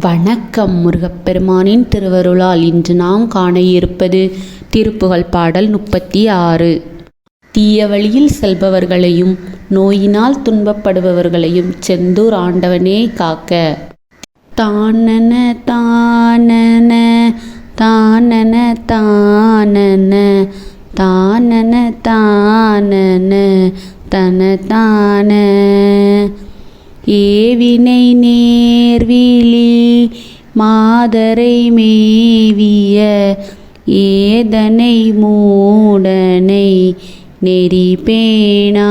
வணக்கம் முருகப்பெருமானின் திருவருளால் இன்று நாம் காண இருப்பது திருப்புகழ் பாடல் முப்பத்தி ஆறு. தீய வழியில் செல்பவர்களையும் நோயினால் துன்பப்படுபவர்களையும் செந்தூர் ஆண்டவனே காக்க. தானன தானன தானன தானன தானன தானன தன தான ஏவினை நேர்விழி மாதரை மேவிய ஏதனை மூடனை நெறி பேணா.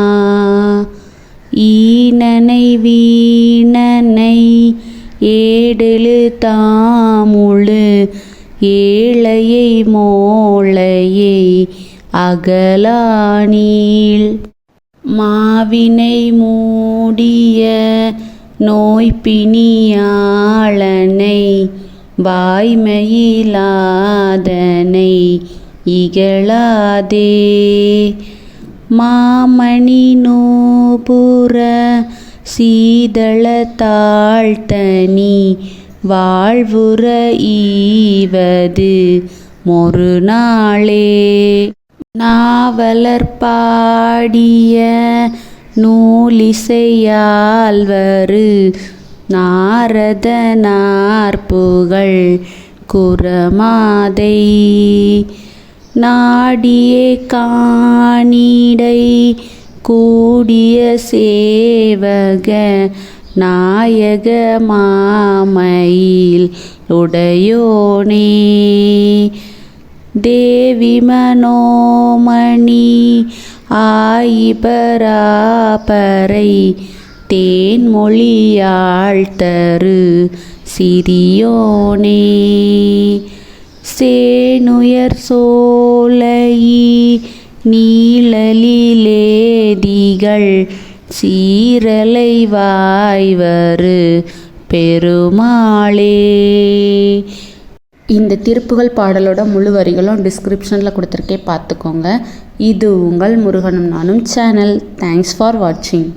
ஈனனை வீணனை ஏடெழு தாமுழு ஏழையை மோளையை அகலானீள். மாவினை மூடிய நோய்பினியா நோய்பிணியாளனை வாய்மையிலாதனை இகழாதே. மாமணி நூபுர சீதள தாழ்த்தனி வாழ்வுற ஈவது மொரு நாளே நாவலர் பாடிய நூலிசையால்வரு நாரத நாற்புகள் குரமாதை. நாடியே காணிடை கூடிய சேவக நாயக மாமையில் உடையோனே. தேவி மனோமணி ஆயிபராபரை தேன்மொழியாள் தரு சிறியோனே. சேனுயர் சோலையி நீளலிலேதிகள் சீரலை வாய்வரு பெருமாளே. இந்த திருப்புகள் பாடலோட முழு வரிகளும் டிஸ்கிரிப்ஷனில் கொடுத்துருக்கே பார்த்துக்கோங்க. இது உங்கள் முருகனும் நானும் சேனல் தேங்க்ஸ் ஃபார் வாட்சிங்